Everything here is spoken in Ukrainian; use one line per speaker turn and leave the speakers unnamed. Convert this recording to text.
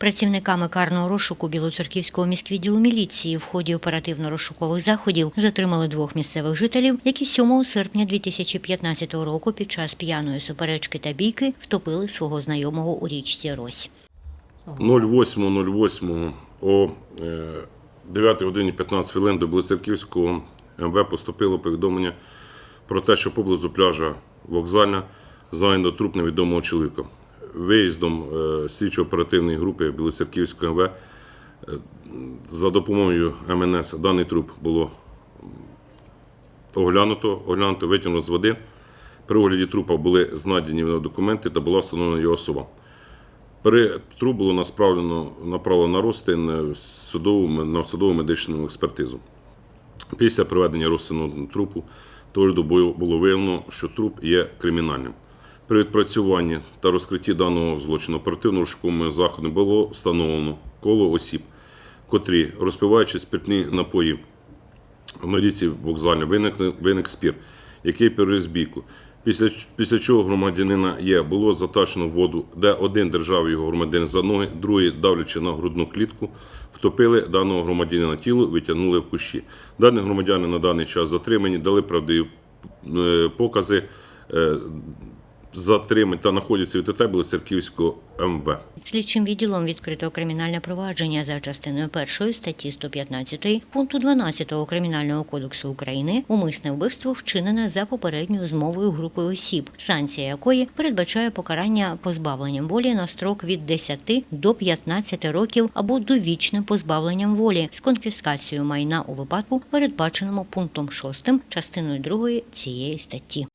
Працівниками карного розшуку Білоцерківського міськвідділу міліції в ході оперативно-розшукових заходів затримали двох місцевих жителів, які 7 серпня 2015 року під час п'яної суперечки та бійки втопили свого знайомого у річці Рось.
08.08 о е, 9 годині 15 хвилин до Білоцерківського МВ поступило повідомлення про те, що поблизу пляжа вокзальна знайдено труп невідомого чоловіка. Виїздом е, слідчо-оперативної групи Білоцерківського МВ е, за допомогою МНС даний труп було оглянуто, оглянуто, витягнуто з води. При огляді трупа були знайдені документи та була встановлена його особа. При труп було направлено, направлено на розтин е, судову, на судову медичну експертизу. Після проведення розтину трупу було було виявлено, що труп є кримінальним. При відпрацюванні та розкритті даного злочину оперативно-розшуковими заходами було встановлено коло осіб, котрі, розпиваючи спиртні напої в ріці вокзальні, виник, виник спір, який переріз бійку. Після, після чого громадянина Є було затащено в воду, де один держав його громадянин за ноги, другий, давлячи на грудну клітку, втопили даного громадянина тіло, витягнули в кущі. Дані громадяни на даний час затримані, дали правдиві е, покази. Затримані та знаходяться в ТТ Білоцерківського МВ.
Слідчим відділом відкрито кримінальне провадження за частиною першої статті 115 пункту 12 Кримінального кодексу України умисне вбивство вчинене за попередньою змовою групи осіб, санкція якої передбачає покарання позбавленням волі на строк від 10 до 15 років або довічним позбавленням волі з конфіскацією майна у випадку, передбаченому пунктом 6 частиною 2 цієї статті.